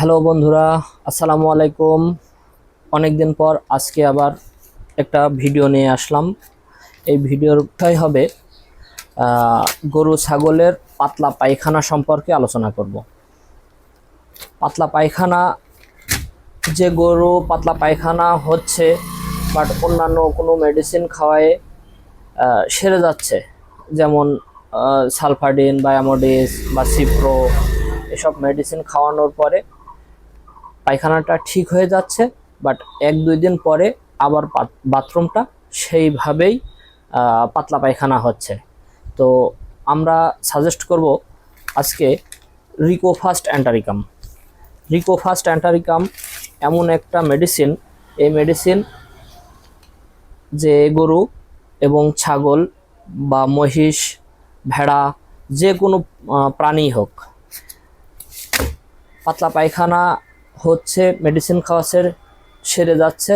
Hello বন্ধুরা, আসসালামু আলাইকুম। অনেক দিন পর আজকে আবার একটা ভিডিও নিয়ে আসলাম। এই বিষয় হবে গরু ছাগলের পাতলা পায়খানা সম্পর্কে আলোচনা করব। পাতলা পায়খানা, যে গরু পাতলা পায়খানা হচ্ছে, বাট অন্যান্য কোনো মেডিসিন খাওয়ায় সেরে যাচ্ছে। যেমন সালফাডিন বা বা সিপ্রো এসব মেডিসিন খাওয়ানোর পরে পায়খানাটা ঠিক হয়ে যাচ্ছে বাট এক দুই দিন পরে আবার বাথরুমটা সেইভাবেই পাতলা পায়খানা হচ্ছে। তো আমরা সাজেস্ট করব আজকে রিকোফাস্ট অ্যান্টারিকাম রিকোফাস্ট অ্যান্টারিকাম এমন একটা মেডিসিন এই মেডিসিন যে গরু এবং ছাগল বা মহিষ, ভেড়া, যে কোনো প্রাণী হোক, পাতলা পায়খানা হচ্ছে মেডিসিন খাওয়াচ্ছে সেরে যাচ্ছে,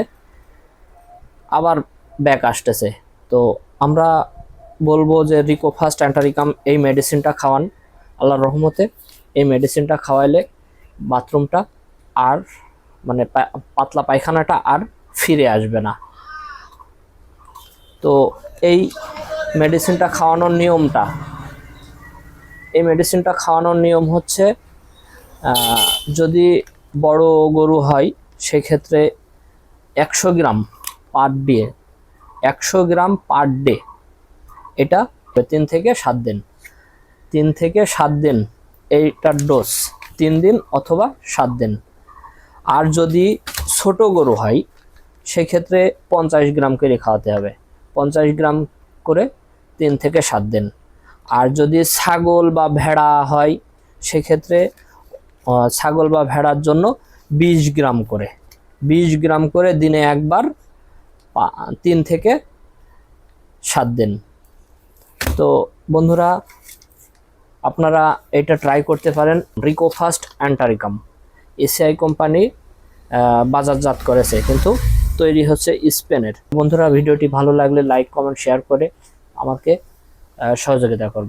আবার ব্যাক আসতেছে। তো আমরা বলব যে রিকো ফাস্ট অ্যান্টারিকাম এই মেডিসিনটা খাওয়ান, আল্লাহর রহমতে। এই মেডিসিনটা খাওয়াইলে বাথরুমটা আর মানে পাতলা পায়খানাটা আর ফিরে আসবে না। তো এই মেডিসিনটা খাওয়ানোর নিয়মটা, এই মেডিসিনটা খাওয়ানোর নিয়ম হচ্ছে যদি বড় গরু হয়, সেক্ষেত্রে একশো গ্রাম পার ডে একশো গ্রাম পার ডে এটা তিন থেকে সাত দিন। তিন থেকে সাত দিন এইটার ডোজ তিন দিন অথবা সাত দিন। আর যদি ছোট গরু হয়, সেক্ষেত্রে পঞ্চাশ গ্রাম করে খাওয়াতে হবে। পঞ্চাশ গ্রাম করে তিন থেকে সাত দিন। আর যদি ছাগল বা ভেড়া হয়, সেক্ষেত্রে ছাগল বা ভেড়ার জন্য বিশ গ্রাম করে। বিশ গ্রাম করে দিনে একবার তিন থেকে সাত দিন। তো বন্ধুরা, আপনারা এটা ট্রাই করতে পারেন রিকো ফাস্ট অ্যান্টারিকাম এসিআই কোম্পানি বাজারজাত করেছে, কিন্তু তৈরি হচ্ছে স্পেনের বন্ধুরা, ভিডিওটি ভালো লাগলে লাইক কমেন্ট শেয়ার করে আমাকে সহযোগিতা করবে